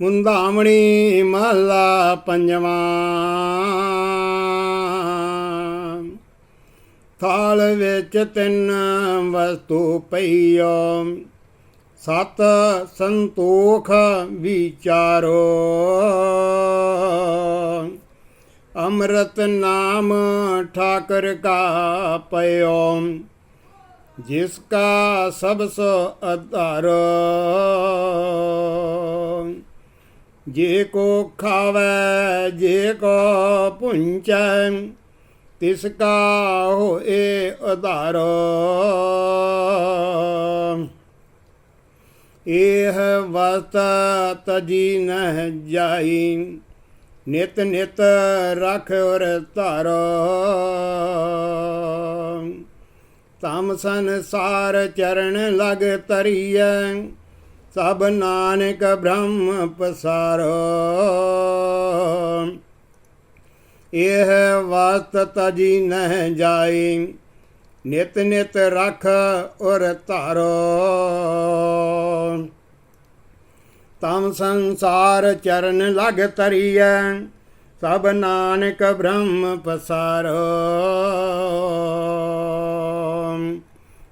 ਮੁੰਦਾਮਣੀ ਮਹਲਾ ਪੰਜਵਾਂ। ਥਾਲ ਵਿੱਚ ਤਿੰਨ ਵਸਤੂ ਪਈਓ, ਸਤ ਸੰਤੋਖ ਵਿਚਾਰੋ। ਅੰਮ੍ਰਿਤ ਨਾਮ ਠਾਕਰ ਕਾ ਪਇਓ, ਜਿਸ ਕਾ ਸਭ ਸੋ ਆਧਾਰ ਜੇ ਕੋ ਖਾਵੇ, ਜੇ ਕੋ ਪੁੰਚੈ, ਤਿਸ ਕਾ ਹੋਏ ਆਧਾਰ ਇਹ ਵਸਤ ਤਜੀ ਨਹਿ ਜਾਈ, ਨਿਤ ਨਿਤ ਰਖ ਔਰ ਧਾਰੋ। ਤਮ ਸੰਸਾਰ ਚਰਨ ਲਗ ਤਰੀਐ ਸਭ ਨਾਨਕ ਬ੍ਰਹਮ ਪਸਾਰੋ। ਇਹ ਵਸਤ ਤਜੀ ਨਹਿ ਜਾਈ, ਨਿਤ ਨਿਤ ਰਖ ਔਰ ਧਾਰੋ। ਤਮ ਸੰਸਾਰ ਚਰਨ ਲਗ ਤਰੀਐ ਸਭ ਨਾਨਕ ਬ੍ਰਹਮ ਪਸਾਰੋ।